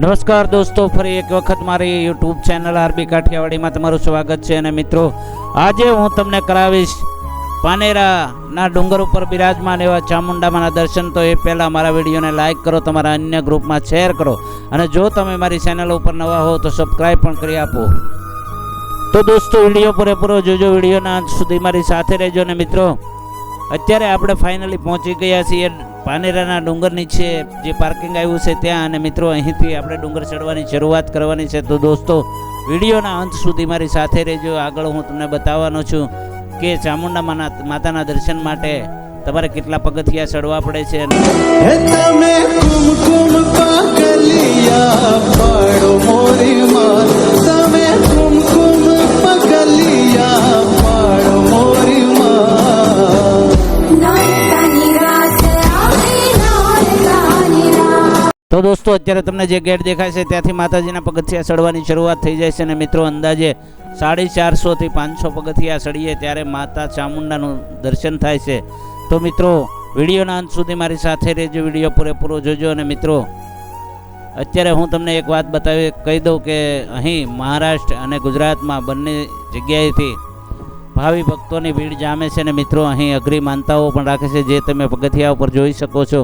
નમસ્કાર દોસ્તો, ફરી એક વખત મારી યુટ્યુબ ચેનલ આરબી કાઠિયાવાડીમાં તમારું સ્વાગત છે અને મિત્રો, આજે હું તમને કરાવીશ પાનેરાના ડુંગર ઉપર બિરાજમાન એવા ચામુંડામાના દર્શન. તો એ પહેલાં મારા વિડીયોને લાઇક કરો, તમારા અન્ય ગ્રુપમાં શેર કરો અને જો તમે મારી ચેનલ ઉપર નવા હો તો સબસ્ક્રાઈબ પણ કરી આપો. તો દોસ્તો, વીડિયો પૂરેપૂરો જોજો, વિડીયોના અંત સુધી મારી સાથે રહેજો ને મિત્રો, અત્યારે આપણે ફાઇનલી પહોંચી ગયા છીએ પાનેરાના ડુંગર નીચે જે પાર્કિંગ આવ્યું છે ત્યાં. અને મિત્રો, અહીંથી આપણે ડુંગર ચડવાની શરૂઆત કરવાની છે. તો દોસ્તો, વિડીયોના અંત સુધી મારી સાથે રહેજો. આગળ હું તમને બતાવવાનો છું કે ચામુંડા માતાના દર્શન માટે તમારે કેટલા પગથિયા ચડવા પડે છે દોસ્તો, અત્યારે તમને જે ગેટ દેખાય છે ત્યાંથી માતાજીના પગથિયા ચડવાની શરૂઆત થઈ જાય છે અને મિત્રો, અંદાજે સાડી ચારસોથી પાંચસો પગથિયા ચડીએ ત્યારે માતા ચામુંડાનું દર્શન થાય છે. તો મિત્રો, વિડીયોના અંત સુધી મારી સાથે રહેજો, વીડિયો પૂરેપૂરો જોજો અને મિત્રો, અત્યારે હું તમને એક વાત બતાવી કહી દઉં કે અહીં મહારાષ્ટ્ર અને ગુજરાતમાં બંને જગ્યાએથી ભાવિ ભક્તોની ભીડ જામે છે અને મિત્રો, અહીં અઘરી માનતાઓ પણ રાખે છે જે તમે પગથિયા ઉપર જોઈ શકો છો.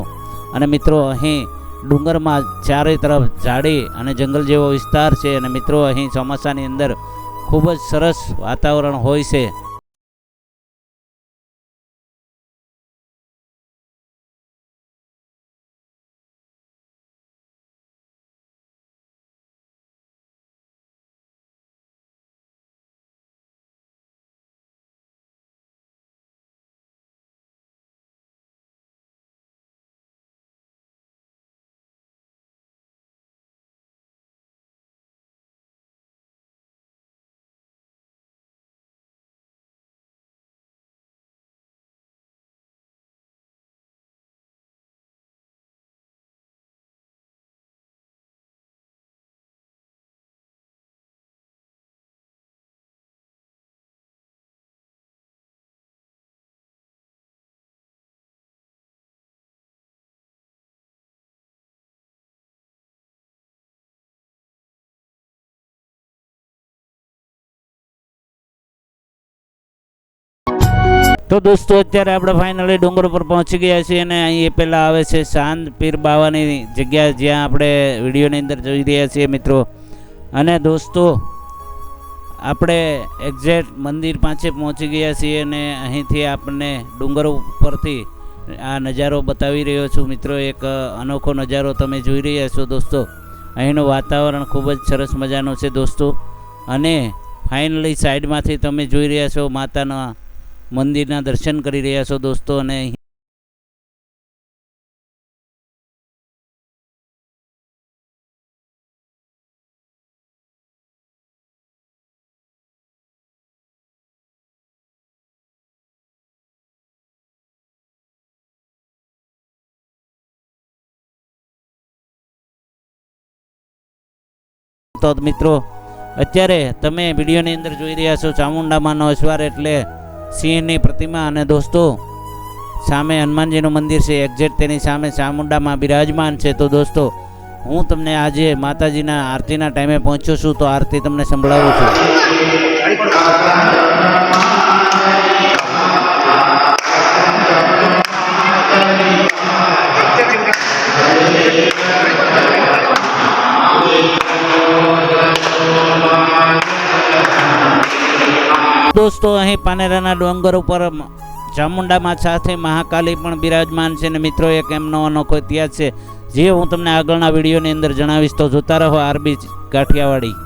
અને મિત્રો, અહીં ડુંગરમાં ચારે તરફ ઝાડી અને જંગલ જેવો વિસ્તાર છે. અને મિત્રો, અહીં ચોમાસાની અંદર ખૂબ જ સરસ વાતાવરણ હોય છે. તો દોસ્તો, અત્યારે આપણે ફાઇનલી ડુંગર ઉપર પહોંચી ગયા છીએ અને અહીં પહેલાં આવે છે શાંત પીર બાવાની જગ્યા જ્યાં આપણે વિડીયોની અંદર જોઈ રહ્યા છીએ મિત્રો. અને દોસ્તો, આપણે એક્ઝેક્ટ મંદિર પાસે પહોંચી ગયા છીએ અને અહીંથી આપણને ડુંગર ઉપરથી આ નજારો બતાવી રહ્યો છું મિત્રો. એક અનોખો નજારો તમે જોઈ રહ્યા છો દોસ્તો. અહીંનું વાતાવરણ ખૂબ જ સરસ મજાનું છે દોસ્તો. અને ફાઇનલી સાઈડમાંથી તમે જોઈ રહ્યા છો માતાના મંદિરના દર્શન કરી રહ્યા છો દોસ્તો અને મિત્રો, અત્યારે તમે વિડીયોની અંદર જોઈ રહ્યા છો ચામુંડામાનો અશ્વાર એટલે સિંહની પ્રતિમા અને દોસ્તો, સામે હનુમાનજીનું મંદિર છે એક્ઝેક્ટ તેની સામે ચામુંડામાં બિરાજમાન છે. તો દોસ્તો, હું તમને આજે માતાજીના આરતીના ટાઈમે પહોંચ્યો છું, તો આરતી તમને સંભળાવું છું. દોસ્તો, અહીં પાનેરાના ડુંગર ઉપર ચામુંડામાં સાથે મહાકાલી પણ બિરાજમાન છે અને મિત્રો, એક એમનો અનોખો ઇતિહાસ છે. જે હું તમને આગળના વિડીયોની અંદર જણાવીશ, તો જોતા રહો આરબી કાઠિયાવાડી